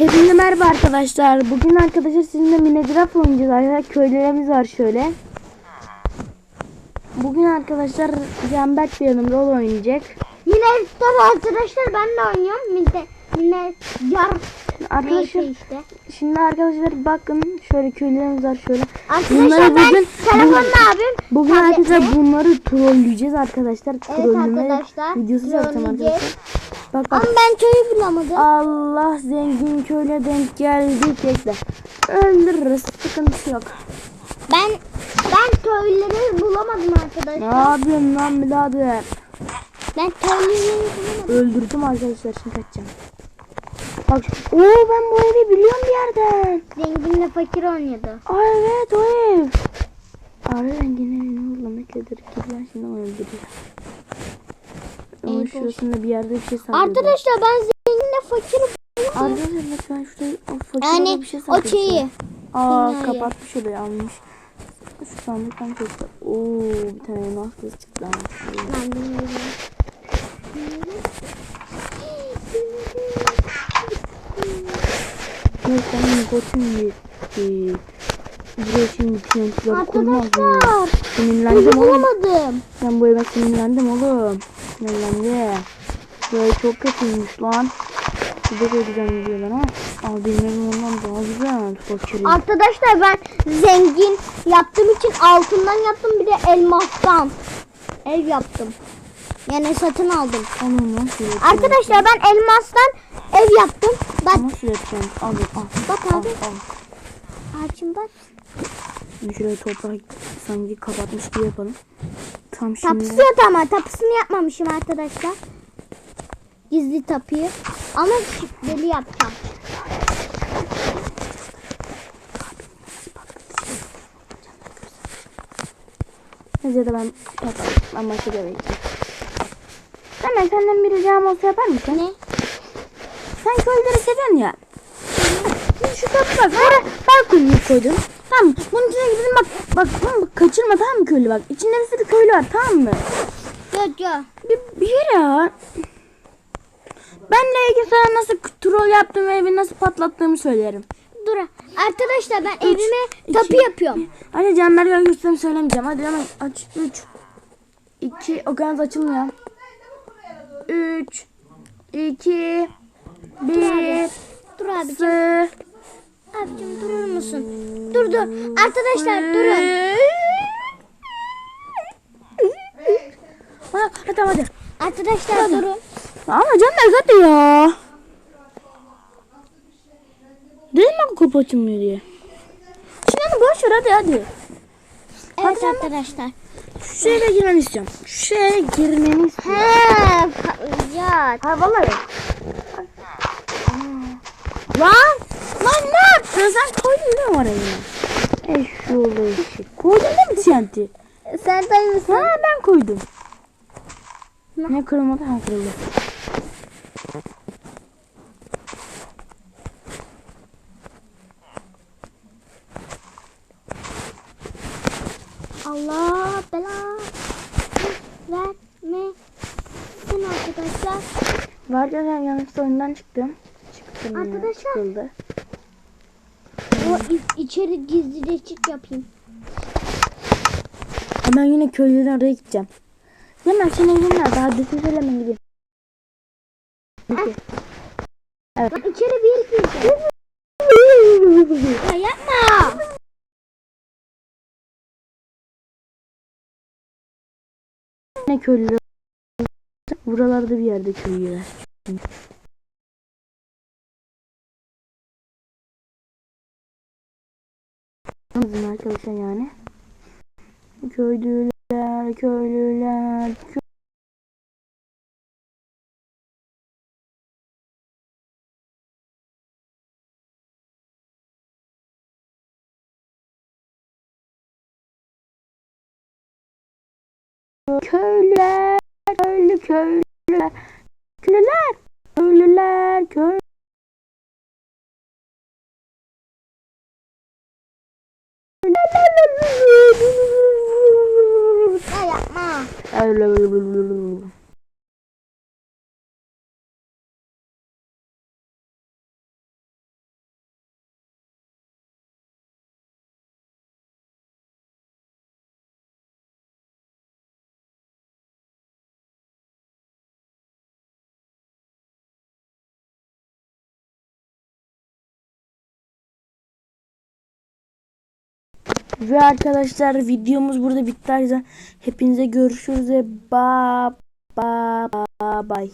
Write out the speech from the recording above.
Hepinize merhaba arkadaşlar. Bugün arkadaşlar sizinle Minecraft oynayacağız. Arkadaşlar köylerimiz var şöyle. Bugün arkadaşlar Canberk bir yanımda da oynayacak. Tabii arkadaşlar ben de oynuyorum. Yine, yine yar Arkadaşlar işte. şimdi arkadaşlar bakın şöyle köylerimiz var şöyle. Arkadaşlar Bunları ben bugün- telefonla abim. Bugün arkadaşlar bunları trolleyeceğiz arkadaşlar. Evet arkadaşlar, videosu trolleyeceğiz. arkadaşlar. Bak Ama bak. ben köyü bulamadım. Allah zengin köyle denk geldi bekle. Öldürürüz sıkıntı yok. Ben ben köyleri bulamadım Ne arkadaşlar. yapıyorsun lan birader? Ben köyleri bulamadım. Öldürdüm arkadaşlar şimdi kaçacağım. Bak o ben bu evi biliyorum bir yerden. Zenginle fakir oynuyordu. Aa evet o ev. Ara rengin evini buldum bekledir. Gidiyor şimdi onu öldürüyor. Evet, şurasında bir yerde bir şey sandım. Arkadaşlar ben zenginle fakir Arkadaşlar bak ben şurada o fakir yani bir şey o sandım. şeyi. Aa Dünyayı. kapatmış orayı almış. Şu sandıktan çıktı. Oo bir tane elmas kız çıktı. Ben bilmiyorum. Ben koçum gitti. Buraya şimdi kurmaz mıyım? Arkadaşlar Sinirlendim oğlum. bulamadım. Ben bu eve sinirlendim oğlum. Sinirlendim. Böyle çok kötüymüş lan. Bir de koyacağım diyorlar ha. Al benim ondan daha güzel. Fakirim. Arkadaşlar ben zengin yaptığım için altından yaptım bir de elmastan ev yaptım. Yani satın aldım. Onu nasıl? Arkadaşlar ben elmastan ev yaptım. Bak Nasıl yapacağım? Al al. Bak al, abi. Al. Ağacım bak. Şimdi Şuraya toprak sanki kapatmış gibi yapalım. Tam şimdi. Tapısı yok ama tapısını yapmamışım arkadaşlar. Gizli tapıyı. Ama şifreli yapacağım. Neyse de ben. Ben başka bir. Hemen senden bir ricam olsa yapar mısın? Ne? Sen köyleri seviyorsun ya. Şimdi şu kapı bak. Oraya balkonunu koydum. Tamam mı? Bunun içine gidelim bak. Bak, tamam mı? Kaçırma tamam mı köylü bak. İçinde bir sürü köylü var tamam mı? Yok yok. Bir, bir ya. Ben de ilgili sana nasıl troll yaptığımı ve evi nasıl patlattığımı söylerim. Dur. Arkadaşlar ben evime iki, tapı yapıyorum. Hadi Canber gel göstereyim söylemeyeceğim. Hadi hemen aç. 3 2 o kadar da açılmıyor. 3 2 1 Dur abicim. 0 Abicim durur musun? Dur dur. Arkadaşlar durun. Hadi hadi hadi. Arkadaşlar durun. Ama Canber hadi ya. Dedim ben kapı açılmıyor diye. Şimdi onu boş ver hadi hadi. Evet sen- arkadaşlar. Şu eve girmeni istiyorum. Şu eve girmeni istiyorum. He patlayacak. Ha vallahi. Lan! Sen koydun değil mi oraya yine? Eşşoğlu eşek. Koydun değil mi TNT? Sen de mısın? Ha ben koydum. Ne kırılmadı? Ha kırıldı. Allah bela vermesin arkadaşlar. Var ya ben yanlışlıkla oyundan çıktım. Çıktım ya, Arkadaşlar. Çıkıldı. İ- içeri gizlice çık yapayım. Ama ben yine köylülerin oraya gideceğim. Hemen senin evin nerede? Hadi söylemen. Peki. Evet. Bak içeri bir gireceğim. Ya yapma. Ne köylüler? Buralarda bir yerde köylüler. Bizim arkadaşlar yani. Köylüler, köylüler, kö- köylüler, köylü köylüler, köylüler, köylüler, köylüler. Yapma. Ve arkadaşlar videomuz burada bitti. Hepinize görüşürüz ve ba ba bay.